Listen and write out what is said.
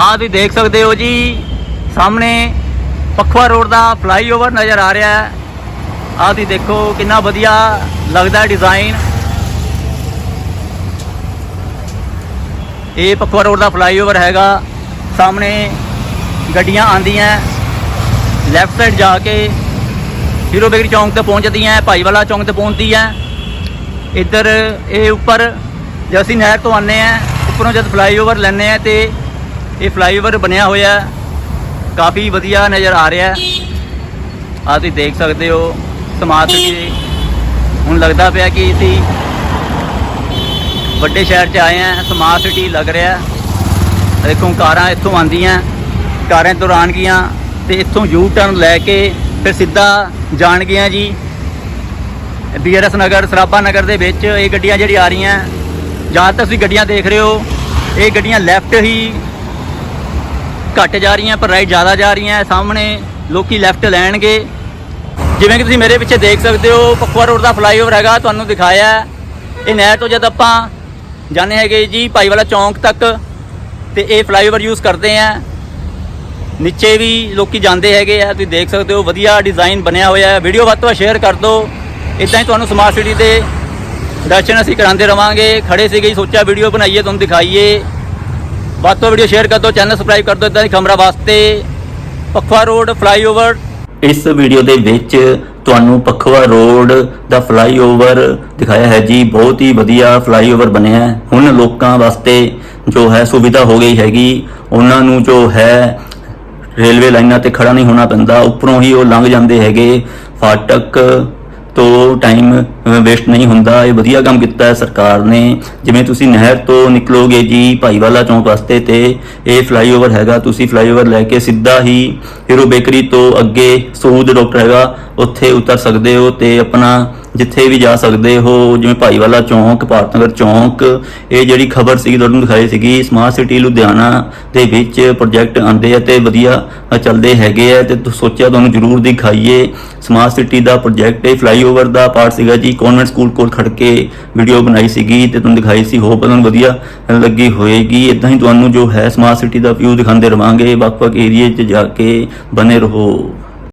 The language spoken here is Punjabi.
ਆਹ ਤੁਸੀਂ ਦੇਖ ਸਕਦੇ ਹੋ ਜੀ, ਸਾਹਮਣੇ ਪਖਵਾ ਰੋਡ ਦਾ ਫਲਾਈਓਵਰ ਨਜ਼ਰ ਆ ਰਿਹਾ ਹੈ। ਆਹ ਤੁਸੀਂ ਦੇਖੋ ਕਿੰਨਾ ਵਧੀਆ ਲੱਗਦਾ ਡਿਜ਼ਾਈਨ ਇਹ ਪਖਵਾ ਰੋਡ ਦਾ ਫਲਾਈਓਵਰ ਹੈਗਾ। ਸਾਹਮਣੇ ਗੱਡੀਆਂ ਆਂਦੀਆਂ ਲੈਫਟ ਸਾਈਡ ਜਾ ਕੇ ਹੀਰੋ ਬੇਕਰੀ ਚੌਂਕ ਤੇ ਪਹੁੰਚਦੀਆਂ ਭਾਈਵਾਲਾ ਚੌਂਕ ਤੇ ਪਹੁੰਚਦੀ ਹੈ। ਇੱਧਰ ਇਹ ਉੱਪਰ ਜੇ ਅਸੀਂ ਨਹਿਰ ਤੋਂ ਆਨੇ ਆ ਉੱਪਰੋਂ ਜਦ ਫਲਾਈਓਵਰ ਲੈਨੇ ਆ ਤੇ ਇਹ ਫਲਾਈਓਵਰ ਬਣਿਆ ਹੋਇਆ ਕਾਫੀ ਵਧੀਆ ਨਜ਼ਰ ਆ ਰਿਹਾ ਆ ਤੁਸੀਂ ਦੇਖ ਸਕਦੇ ਹੋ ਸਮਾਰਟ ਸਿਟੀ ਹੁਣ ਲੱਗਦਾ ਪਿਆ ਕਿ ਅਸੀਂ ਵੱਡੇ ਸ਼ਹਿਰ 'ਚ ਆਏ ਆ ਸਮਾਰਟ ਸਿਟੀ ਲੱਗ ਰਿਹਾ ਹੈ। ਦੇਖੋ, ਕਾਰਾਂ ਇੱਥੋਂ ਆਉਂਦੀਆਂ, ਕਾਰਾਂ ਤੋਂ ਆਉਣਗੀਆਂ ਤੇ ਇੱਥੋਂ ਯੂ ਟਰਨ ਲੈ ਕੇ ਫਿਰ ਸਿੱਧਾ ਜਾਣਗੀਆਂ ਜੀ। ਬੀਆਰਐਸ ਨਗਰ, ਸਰਾਭਾ ਨਗਰ ਦੇ ਵਿੱਚ ਇਹ ਗੱਡੀਆਂ ਜਿਹੜੀ ਆ ਰਹੀਆਂ, ਜਾਂ ਤਾਂ ਤੁਸੀਂ ਗੱਡੀਆਂ ਦੇਖ ਰਹੇ ਹੋ, ਇਹ ਗੱਡੀਆਂ ਲੈਫਟ ਹੀ ਘੱਟ ਜਾ ਰਹੀਆਂ, ਪਰ ਰਾਈਟ ਜ਼ਿਆਦਾ ਜਾ ਰਹੀਆਂ, ਸਾਹਮਣੇ ਲੋਕੀ ਲੈਫਟ ਲੈਣਗੇ। ਜਿਵੇਂ ਕਿ ਤੁਸੀਂ ਮੇਰੇ ਪਿੱਛੇ ਦੇਖ ਸਕਦੇ ਹੋ ਪਖਵਾ ਰੋਡ ਦਾ ਫਲਾਈਓਵਰ ਹੈਗਾ, ਤੁਹਾਨੂੰ ਦਿਖਾਇਆ ਇਹ ਨਹਿਰ ਤੋਂ ਜਦ ਆਪਾਂ ਜਾਣੇ ਹੈਗੇ ਜੀ, ਭਾਈਵਾਲਾ ਚੌਂਕ ਤੱਕ, ਤੇ ਇਹ ਫਲਾਈਓਵਰ ਯੂਜ਼ ਕਰਦੇ ਆ। ਨੀਚੇ ਵੀ ਲੋਕੀ ਜਾਂਦੇ ਹੈਗੇ ਆ, ਤੁਸੀਂ ਦੇਖ ਸਕਦੇ ਹੋ, ਵਧੀਆ ਡਿਜ਼ਾਈਨ ਬਣਿਆ ਹੋਇਆ ਹੈ। ਵੀਡੀਓ ਵੱਧ ਤੋਂ ਵੱਧ ਸ਼ੇਅਰ ਕਰ ਦਿਓ। ਇਦਾਂ ਹੀ ਤੁਹਾਨੂੰ ਸਮਾਰਟ ਸਿਟੀ ਦੇ ਦਰਸ਼ਨ ਅਸੀਂ ਕਰਾਉਂਦੇ ਰਵਾਂਗੇ। ਖੜੇ ਸੀਗੇ ਸੋਚਿਆ ਵੀਡੀਓ ਬਣਾਈਏ, ਤੁਹਾਨੂੰ ਦਿਖਾਈਏ। ਵੱਧ ਤੋਂ ਵੀਡੀਓ ਸ਼ੇਅਰ ਕਰ ਦਿਓ, ਚੈਨਲ ਸਬਸਕ੍ਰਾਈਬ ਕਰ ਦਿਓ ਇਦਾਂ ਦੀ ਖਬਰਾਂ ਵਾਸਤੇ ਪਖਵਾ ਰੋਡ, ਫਲਾਈਓਵਰ। ਇਸ ਵੀਡੀਓ ਦੇ ਵਿੱਚ ਤੁਹਾਨੂੰ ਪਖਵਾ ਰੋਡ ਦਾ ਫਲਾਈਓਵਰ ਦਿਖਾਇਆ ਹੈ ਜੀ। ਬਹੁਤ ਹੀ ਵਧੀਆ ਫਲਾਈਓਵਰ ਬਣਿਆ ਹੈ। ਹੁਣ ਲੋਕਾਂ ਵਾਸਤੇ ਜੋ ਹੈ ਸੁਵਿਧਾ ਹੋ ਗਈ ਹੈਗੀ। ਉਹਨਾਂ ਨੂੰ ਜੋ ਹੈ ਰੇਲਵੇ ਲਾਈਨਾਂ ਤੇ ਖੜਾ ਨਹੀਂ ਹੋਣਾ ਪੈਂਦਾ। ਉੱਪਰੋਂ ਹੀ ਉਹ ਲੰਘ ਜਾਂਦੇ ਹੈਗੇ। ਫਾਟਕ ਤੋਂ ਟਾਈਮ ਵੇਸਟ ਨਹੀਂ ਹੁੰਦਾ, ਇਹ ਵਧੀਆ ਕੰਮ ਕੀਤਾ ਹੈ ਸਰਕਾਰ ਨੇ। ਜਿਵੇਂ ਤੁਸੀਂ ਨਹਿਰ ਤੋਂ ਨਿਕਲੋਗੇ ਜੀ ਭਾਈਵਾਲਾ ਚੌਂਕ ਵਾਸਤੇ ਤੇ ਇਹ ਫਲਾਈਓਵਰ ਹੈਗਾ, ਤੁਸੀਂ ਫਲਾਈਓਵਰ ਲੈ ਕੇ ਸਿੱਧਾ ਹੀ ਹੀਰੋ ਬੇਕਰੀ ਤੋਂ ਅੱਗੇ ਸੂਦ ਡਾਕਟਰ ਹੈਗਾ, ਉੱਥੇ ਉਤਰ ਸਕਦੇ ਹੋ ਤੇ ਆਪਣਾ ਜਿੱਥੇ ਵੀ ਜਾ ਸਕਦੇ ਹੋ, ਜਿਵੇਂ ਭਾਈਵਾਲਾ ਚੌਂਕ ਭਾਰਤ ਨਗਰ ਚੌਂਕ, ਇਹ ਜਿਹੜੀ ਖਬਰ ਸੀ ਤੁਹਾਨੂੰ ਦਿਖਾਈ ਸੀਗੀ ਸਮਾਰਟ ਸਿਟੀ ਲੁਧਿਆਣਾ ਦੇ ਵਿੱਚ ਪ੍ਰੋਜੈਕਟ ਆਂਦੇ ਆ ਤੇ ਵਧੀਆ ਚੱਲਦੇ ਹੈਗੇ ਆ ਤੇ ਸੋਚਿਆ ਤੁਹਾਨੂੰ ਜ਼ਰੂਰ ਦਿਖਾਈਏ। ਸਮਾਰਟ ਸਿਟੀ ਦਾ ਪ੍ਰੋਜੈਕਟ ਇਹ ਫਲਾਈਓਵਰ ਦਾ ਪਾਰਟ ਸੀਗਾ ਜੀ ਕਨਵੈਂਟ ਸਕੂਲ ਕੋਲ ਖੜ ਕੇ ਵੀਡੀਓ ਬਣਾਈ ਸੀਗੀ ਤੇ ਤੁਹਾਨੂੰ ਦਿਖਾਈ ਸੀ। ਹੋਪ ਤੁਹਾਨੂੰ ਵਧੀਆ ਲੱਗੀ ਹੋਏਗੀ। ਇਦਾਂ ਹੀ ਤੁਹਾਨੂੰ ਜੋ ਹੈ ਸਮਾਰਟ ਸਿਟੀ ਦਾ ਵਿਊ ਦਿਖਾਉਂਦੇ ਰਵਾਂਗੇ। ਵੱਖ-ਵੱਖ ਏਰੀਏ 'ਚ ਜਾ ਕੇ ਬਨੇ ਰਹੋ।